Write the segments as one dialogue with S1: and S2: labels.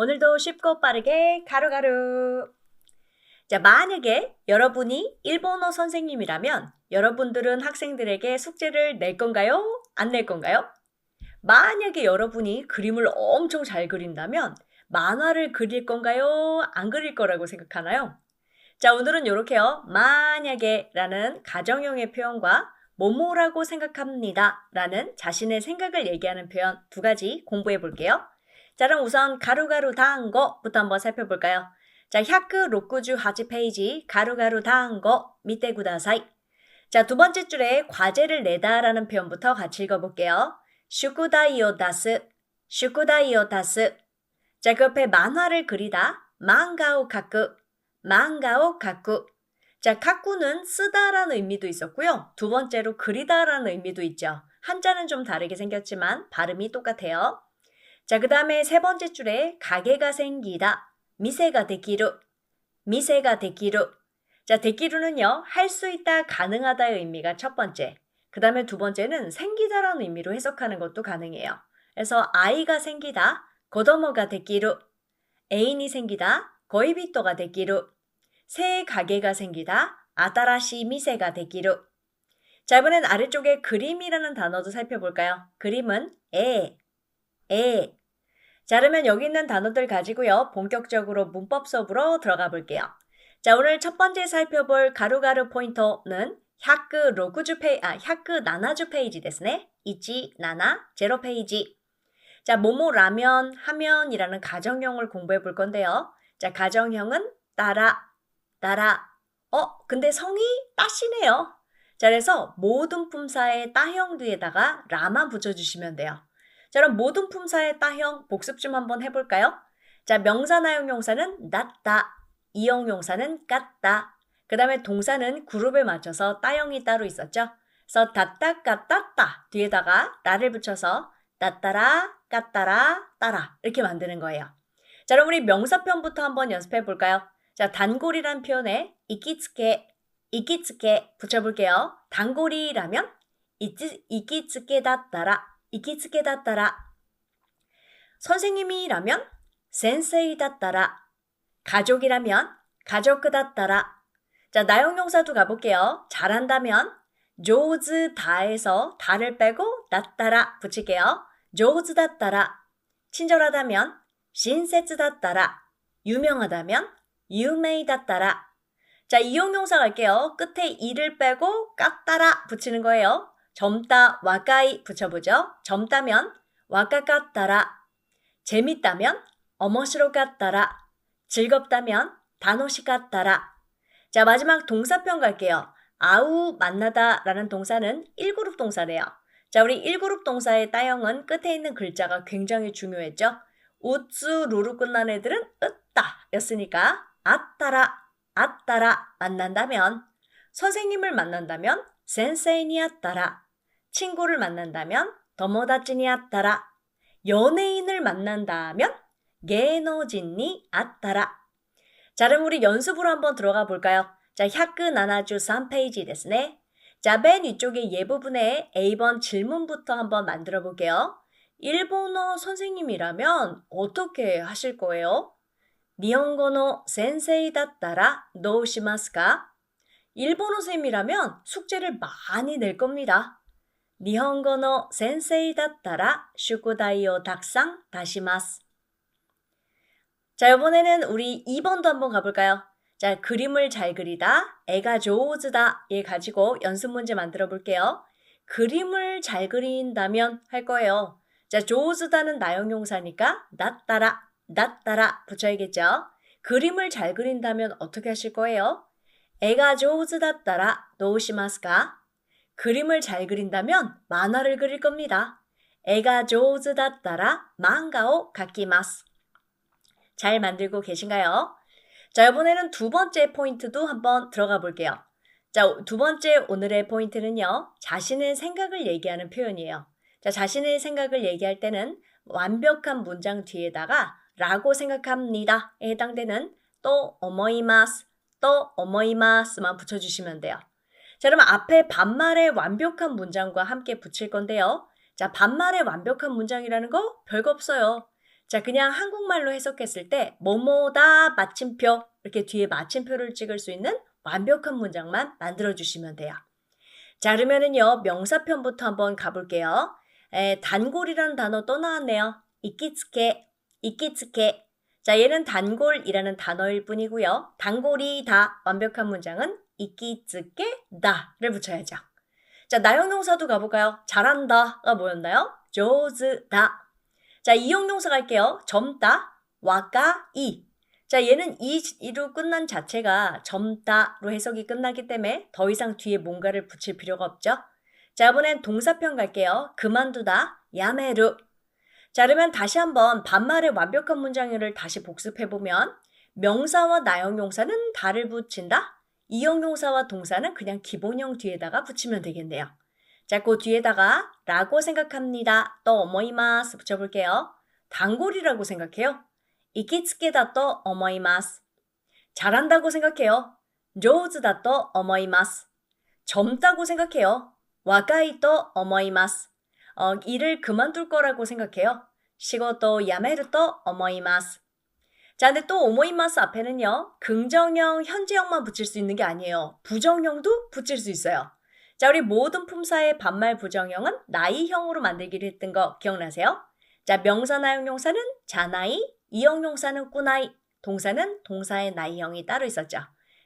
S1: 오늘도 쉽고 빠르게 가루가루. 자, 만약에 여러분이 일본어 선생님이라면 여러분들은 학생들에게 숙제를 낼 건가요? 안 낼 건가요? 만약에 여러분이 그림을 엄청 잘 그린다면 만화를 그릴 건가요? 안 그릴 거라고 생각하나요? 자, 오늘은 이렇게요. 만약에 라는 가정형의 표현과 뭐뭐라고 생각합니다 라는 자신의 생각을 얘기하는 표현 두 가지 공부해 볼게요. 자, 그럼 우선 가루가루 다한 거부터 한번 살펴볼까요? 자, 168페이지 가루가루 다한 거 밑에 구다사이. 자, 두 번째 줄에 과제를 내다라는 표현부터 같이 읽어볼게요. 슈쿠다이오 다스, 슈쿠다이오 다스. 자, 그 옆에 만화를 그리다, 망가오 카쿠, 망가오 카쿠. 자, 카쿠는 쓰다라는 의미도 있었고요. 두 번째로 그리다라는 의미도 있죠. 한자는 좀 다르게 생겼지만 발음이 똑같아요. 자, 그 다음에 세 번째 줄에 가게가 생기다, 미세가 되기루, 미세가 되기루. 자, 되기루는요, 할 수 있다, 가능하다의 의미가 첫 번째. 그 다음에 두 번째는 생기다라는 의미로 해석하는 것도 가능해요. 그래서 아이가 생기다, 고도모가 되기루, 애인이 생기다, 거이비토가 되기루, 새 가게가 생기다, 아따라시 미세가 되기루. 자, 이번엔 아래쪽에 그림이라는 단어도 살펴볼까요? 그림은 에, 에. 자, 그러면 여기 있는 단어들 가지고요. 본격적으로 문법 수업으로 들어가 볼게요. 자, 오늘 첫 번째 살펴볼 가루가루 포인터는 160페이 아, 170페이지ですね. 1, 7, 0 페이지. 자, 뭐뭐라면 하면이라는 가정형을 공부해 볼 건데요. 자, 가정형은 따라, 따라. 어, 근데 성이 따시네요. 자, 그래서 모든 품사의 따형 뒤에다가 라만 붙여주시면 돼요. 자, 그럼 모든 품사의 따형 복습 좀 한번 해볼까요? 자, 명사 나용용사는 낫다, 이형 용사는 깠다. 그 다음에 동사는 그룹에 맞춰서 따형이 따로 있었죠. 그래서 닫다, 깠다, 따 뒤에다가 나를 붙여서 따따라, 깠따라, 따라 이렇게 만드는 거예요. 자, 그럼 우리 명사편부터 한번 연습해 볼까요? 자, 단골이란 표현에 이끼츠케, 이끼츠케 붙여볼게요. 단골이라면 이끼, 이끼츠케다 따라, 따라. 선생님이라면 따라. 가족이라면 따라. 자, 나용용사도 가볼게요. 잘한다면 조즈다에서 다를 빼고 낫따라 붙일게요. 조즈다 따라. 친절하다면 신세츠다 따라. 유명하다면 유메이다 따라. 자, 이용용사 갈게요. 끝에 이를 빼고 깎따라 붙이는 거예요. 젊다, 와까이 붙여보죠. 젊다면 와까까따라. 재밌다면 어머시로까따라. 즐겁다면 다노시까따라. 자, 마지막 동사편 갈게요. 아우 만나다 라는 동사는 1그룹 동사네요. 자, 우리 1그룹 동사의 따형은 끝에 있는 글자가 굉장히 중요했죠. 우츠 루루 끝난 애들은 으따 였으니까 아따라 아따라 만난다면 선생님을 만난다면 센세이니아 따라 친구를 만난다면 도모다치니아따라 연예인을 만난다면 게노진니 아따라 자 그럼 우리 연습으로 한번 들어가 볼까요? 자, 173페이지 ですね. 자, 맨 위쪽에 예부분에 A번 질문부터 한번 만들어 볼게요. 일본어 선생님이라면 어떻게 하실 거예요? 니혼고노 센세이 다따라 노시마스까? 일본어 선생님이라면 숙제를 많이 낼 겁니다. 다시마스. 자, 이번에는 우리 2번도 한번 가볼까요? 자, 그림을 잘 그리다, 애가 좋으다 얘 가지고 연습 문제 만들어 볼게요. 그림을 잘 그린다면 할 거예요. 자, 좋으다는 나용용사니까 낫따라, 낫따라 붙여야겠죠. 그림을 잘 그린다면 어떻게 하실 거예요? 애가 좋으다 따라 노시마스까? 그림을 잘 그린다면 만화를 그릴 겁니다. 애가 좋으다 따라 망가오 가키마스. 잘 만들고 계신가요? 자, 이번에는 두 번째 포인트도 한번 들어가 볼게요. 자, 두 번째 오늘의 포인트는요. 자신의 생각을 얘기하는 표현이에요. 자, 자신의 생각을 얘기할 때는 완벽한 문장 뒤에다가 라고 생각합니다에 해당되는 또 어머이마스, 또 어머이마스만 붙여주시면 돼요. 자, 그러면 앞에 반말의 완벽한 문장과 함께 붙일 건데요. 자, 반말의 완벽한 문장이라는 거 별거 없어요. 자, 그냥 한국말로 해석했을 때 뭐뭐다 마침표 이렇게 뒤에 마침표를 찍을 수 있는 완벽한 문장만 만들어 주시면 돼요. 자, 그러면은요. 명사편부터 한번 가볼게요. 에, 단골이라는 단어 또 나왔네요. 이끼츠케, 이끼츠케. 자, 얘는 단골이라는 단어일 뿐이고요. 단골이다 완벽한 문장은 이끼츠케다를 붙여야죠. 자, 나형용사도 가볼까요? 잘한다가 뭐였나요? 조즈다. 자, 이형용사 갈게요. 젊다, 와까이. 자, 얘는 이, 이로 끝난 자체가 젊다로 해석이 끝나기 때문에 더 이상 뒤에 뭔가를 붙일 필요가 없죠. 자, 이번엔 동사편 갈게요. 그만두다, 야메루. 자, 그러면 다시 한번 반말의 완벽한 문장을 다시 복습해보면 명사와 나형용사는 다를 붙인다. 이형 용사와 동사는 그냥 기본형 뒤에다가 붙이면 되겠네요. 자, 그 뒤에다가 라고 생각합니다. 또 어머이마스 붙여볼게요. 단골이라고 생각해요. 이키츠케다 또 어머이마스. 잘한다고 생각해요. 조즈다 또 어머이마스. 젊다고 생각해요. 와가이 또 어머이마스. 어, 일을 그만둘 거라고 생각해요. 시고또 야메르 또 어머이마스. 자, 근데 또 어머이마스 앞에는요. 긍정형, 현재형만 붙일 수 있는 게 아니에요. 부정형도 붙일 수 있어요. 자, 우리 모든 품사의 반말 부정형은 나이형으로 만들기로 했던 거 기억나세요? 자, 명사 나용용사는 자나이, 이형용사는 꾸나이, 동사는 동사의 나이형이 따로 있었죠.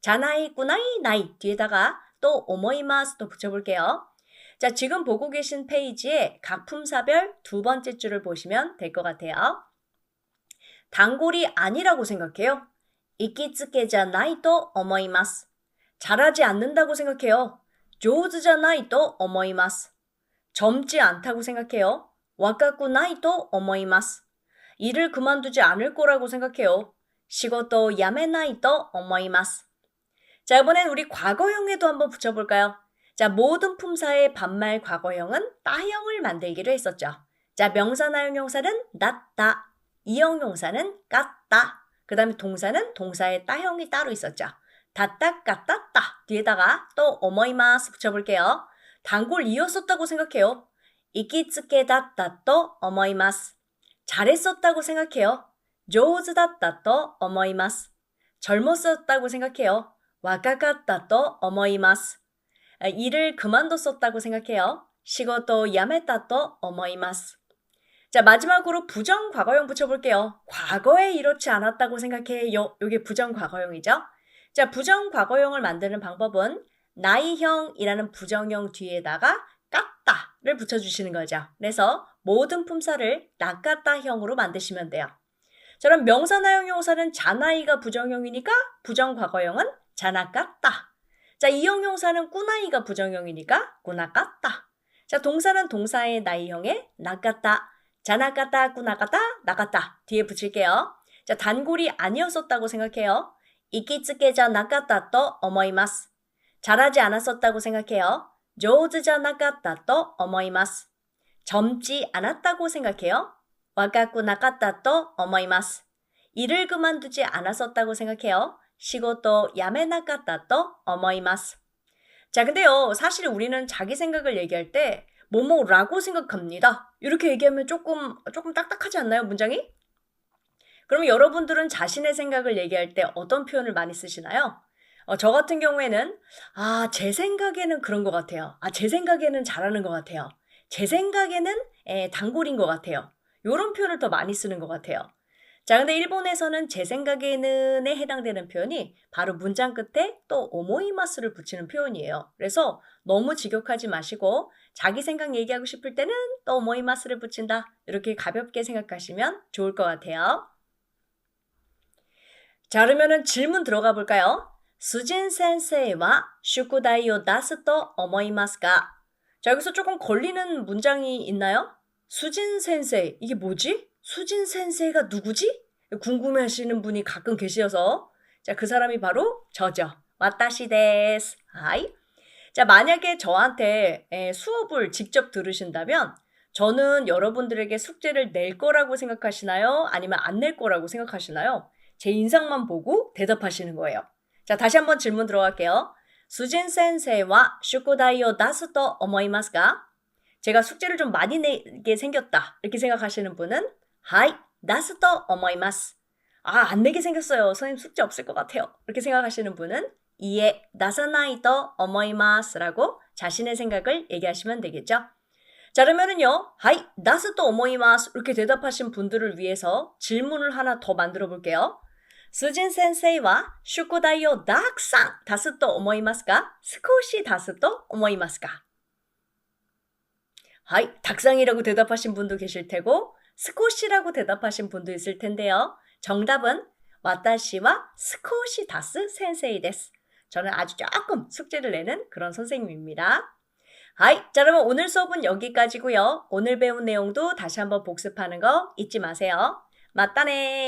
S1: 자나이, 꾸나이, 나이 뒤에다가 또 오모이마스도 붙여볼게요. 자, 지금 보고 계신 페이지에 각 품사별 두 번째 줄을 보시면 될 것 같아요. 단골이 아니라고 생각해요. 이끼츠케자 나이도 어머이마스. 잘하지 않는다고 생각해요. 조즈자 나이도 어머이마스. 젊지 않다고 생각해요. 와카쿠 나이도 어머이마스. 일을 그만두지 않을 거라고 생각해요. 시고또 야메 나이도 어머이마스. 자, 이번엔 우리 과거형에도 한번 붙여볼까요? 자, 모든 품사의 반말 과거형은 따형을 만들기로 했었죠. 자, 명사나용용사는 낫다. 이형용사는 깠다. 그 다음에 동사는 동사의 따형이 따로 있었죠. 닫다, 깠다, 따. 뒤에다가 또 어머이마스 붙여볼게요. 단골 이었었다고 생각해요. 이끼츠케다다 또 어머이마스. 잘했었다고 생각해요. 조즈다다 또 어머이마스. 젊었었다고 생각해요. 와카카다 또 어머이마스. 일을 그만뒀었다고 생각해요. 시고또 야메다 또 어머이마스. 자, 마지막으로 부정 과거형 붙여볼게요. 과거에 이렇지 않았다고 생각해 요. 요게 부정 과거형이죠. 자, 부정 과거형을 만드는 방법은 나이형이라는 부정형 뒤에다가 깠다를 붙여주시는 거죠. 그래서 모든 품사를 낚았다형으로 만드시면 돼요. 저런 명사나용 용사는 자나이가 부정형이니까 부정 과거형은 자나깠다. 자, 이형 용사는 꾸나이가 부정형이니까 꾸나깠다. 자, 동사는 동사의 나이형에 나갔다, 자나갔다, 꾸나갔다, 나갔다 뒤에 붙일게요. 자, 단골이 아니었었다고 생각해요. 이끼츠케자 나갔다 또 어머이마스. 잘하지 않았었다고 생각해요. 조즈자 나갔다 또 어머이마스. 젊지 않았다고 생각해요. 와가쿠 나갔다 또 어머이마스. 일을 그만두지 않았었다고 생각해요. 시고또 야메 나갔다 또 어머이마스. 자, 근데요, 사실 우리는 자기 생각을 얘기할 때 뭐뭐라고 생각합니다. 이렇게 얘기하면 조금 조금 딱딱하지 않나요, 문장이? 그러면 여러분들은 자신의 생각을 얘기할 때 어떤 표현을 많이 쓰시나요? 어, 저 같은 경우에는 아, 제 생각에는 그런 것 같아요. 아, 제 생각에는 잘하는 것 같아요. 제 생각에는 에, 단골인 것 같아요. 이런 표현을 더 많이 쓰는 것 같아요. 자, 근데 일본에서는 제 생각에는에 해당되는 표현이 바로 문장 끝에 또 오모이마스를 붙이는 표현이에요. 그래서 너무 직역하지 마시고 자기 생각 얘기하고 싶을 때는 또 오모이마스를 붙인다. 이렇게 가볍게 생각하시면 좋을 것 같아요. 자, 그러면은 질문 들어가 볼까요? 수진 센세이와 슈쿠다이오 다스토 어머이마스가 자, 여기서 조금 걸리는 문장이 있나요? 수진 센세이, 이게 뭐지? 수진 센세이가 누구지? 궁금해 하시는 분이 가끔 계셔서 자, 그 사람이 바로 저죠. 와타시 데스. 하이. 자, 만약에 저한테 에, 수업을 직접 들으신다면 저는 여러분들에게 숙제를 낼 거라고 생각하시나요? 아니면 안 낼 거라고 생각하시나요? 제 인상만 보고 대답하시는 거예요. 자, 다시 한번 질문 들어갈게요. 수진 센세이와 슈쿠다이오 다스토 어머이마스가 제가 숙제를 좀 많이 내게 생겼다. 이렇게 생각하시는 분은 어머이마스. 아, 안 내게 생겼어요. 선생님 숙제 없을 것 같아요. 이렇게 생각하시는 분은 이에 나사나이더 어머이마스라고 자신의 생각을 얘기하시면 되겠죠. 자, 그러면은요. 하이, 나스토 어머이마스 이렇게 대답하신 분들을 위해서 질문을 하나 더 만들어 볼게요. 수진 센세이와 슈쿠다이오 닥상 다스토 어머이마스가 스코시 다스토 어머이마스가 하이, 닭상이라고 대답하신 분도 계실 테고 스코시라고 대답하신 분도 있을 텐데요. 정답은 와타시와 스코시 다스 센세이 데스. 저는 아주 조금 숙제를 내는 그런 선생님입니다. 하이, 자 그러면 오늘 수업은 여기까지고요. 오늘 배운 내용도 다시 한번 복습하는 거 잊지 마세요. 맞다네.